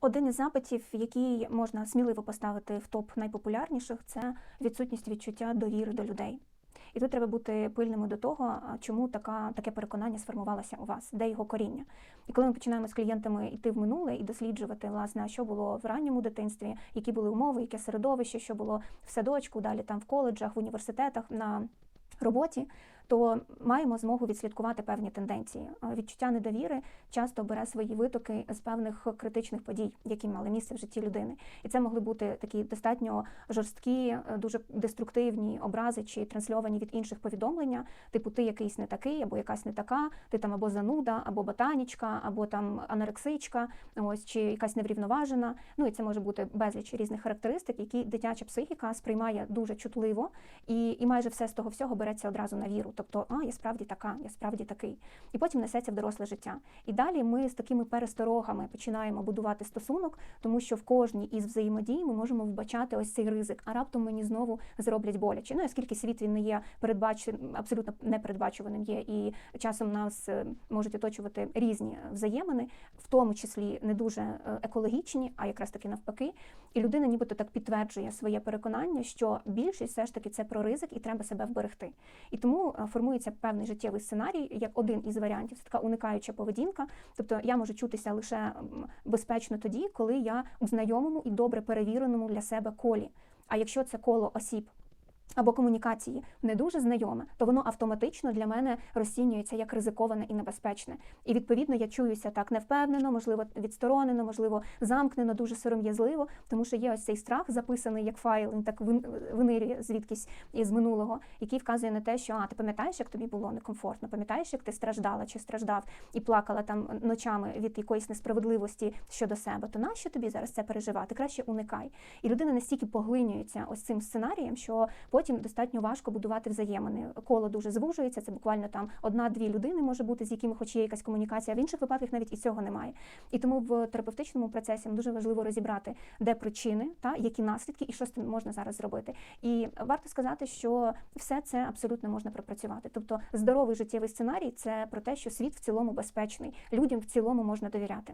Один із запитів, який можна сміливо поставити в топ найпопулярніших, це відсутність відчуття довіри до людей. І тут треба бути пильними до того, чому така, таке переконання сформувалося у вас, де його коріння. І коли ми починаємо з клієнтами йти в минуле і досліджувати, власне, що було в ранньому дитинстві, які були умови, яке середовище, що було в садочку, далі там в коледжах, в університетах, на роботі, то маємо змогу відслідкувати певні тенденції. Е, Відчуття недовіри часто бере свої витоки з певних критичних подій, які мали місце в житті людини. І це могли бути такі достатньо жорсткі, е, дуже деструктивні образи чи трансльовані від інших повідомлення, типу ти якийсь не такий, або якась не така, ти там або зануда, або ботанічка, або там анорексичка, ось чи якась неврівноважена. Ну і це може бути безліч різних характеристик, які дитяча психіка сприймає дуже чутливо, і, і майже все з того всього береться одразу на віру. Тобто, а я справді така, я справді такий. І потім несеться в доросле життя. І далі ми з такими пересторогами починаємо будувати стосунок, тому що в кожній із взаємодій ми можемо вбачати ось цей ризик, а раптом мені знову зроблять боляче. Ну, оскільки світ він не є передбач... абсолютно непередбачуваним є, і часом нас е, можуть оточувати різні взаємини, в тому числі не дуже е, екологічні, а якраз таки навпаки. І людина нібито так підтверджує своє переконання, що більшість все ж таки це про ризик і треба себе вберегти. І тому е, формується певний життєвий сценарій, як один із варіантів. Це така уникаюча поведінка. Тобто я можу чутися лише безпечно тоді, коли я у знайомому і добре перевіреному для себе колі. А якщо це коло осіб. Або комунікації не дуже знайоме, то воно автоматично для мене розцінюється як ризиковане і небезпечне. І відповідно я чуюся так невпевнено, можливо, відсторонено, можливо, замкнено, дуже сором'язливо, тому що є ось цей страх, записаний як файл, він так вин- винирює звідкись із минулого, який вказує на те, що а ти пам'ятаєш, як тобі було некомфортно, пам'ятаєш, як ти страждала чи страждав і плакала там ночами від якоїсь несправедливості щодо себе. То нащо тобі зараз це переживати? Краще уникай. І людина настільки поглинюється ось цим сценарієм, що потім достатньо важко будувати взаємини. Коло дуже звужується. Це буквально там одна-дві людини може бути, з якими хоч є якась комунікація. В інших випадках навіть і цього немає. І тому в терапевтичному процесі дуже важливо розібрати, де причини, та які наслідки, і що з тим можна зараз зробити. І варто сказати, що все це абсолютно можна пропрацювати. Тобто, здоровий життєвий сценарій це про те, що світ в цілому безпечний, людям в цілому можна довіряти.